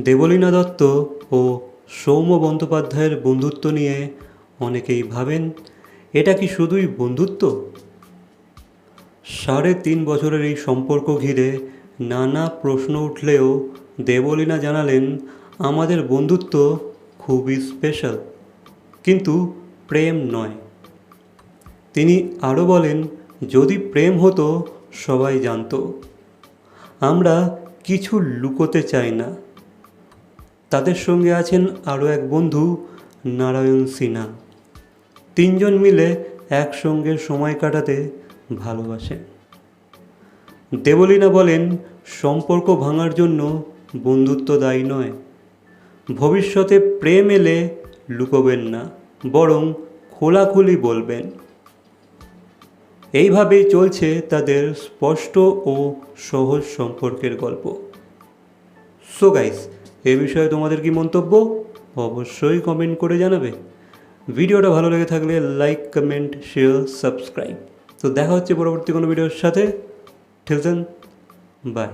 দেবলীনা দত্ত ও সৌম্য বন্দ্যোপাধ্যায়ের বন্ধুত্ব নিয়ে অনেকেই ভাবেন, এটা কি শুধুই বন্ধুত্ব? সাড়ে তিন বছরের এই সম্পর্ক ঘিরে নানা প্রশ্ন উঠলেও দেবলীনা জানালেন, আমাদের বন্ধুত্ব খুবই স্পেশাল কিন্তু প্রেম নয়। তিনি আরও বলেন, যদি প্রেম হতো, সবাই জানত। আমরা কিছু লুকোতে চাই না। তাদের সঙ্গে আছেন আরও এক বন্ধু, নারায়ণ সিনহা। তিনজন মিলে একসঙ্গে সময় কাটাতে ভালোবাসেন। দেবলীনা বলেন, সম্পর্ক ভাঙার জন্য বন্ধুত্ব দায়ী নয়। ভবিষ্যতে প্রেম এলে লুকোবেন না, বরং খোলাখুলি বলবেন। এইভাবেই চলছে তাদের স্পষ্ট ও সহজ সম্পর্কের গল্প। সো গাইস এ বিষয়ে তোমাদের কি মন্তব্য? অবশ্যই কমেন্ট করে জানাবে। ভিডিওটা ভালো লেগে থাকলে লাইক কমেন্ট শেয়ার সাবস্ক্রাইব তো দেখা হচ্ছে পরবর্তী কোনো ভিডিওর সাথে। ঠিল বাই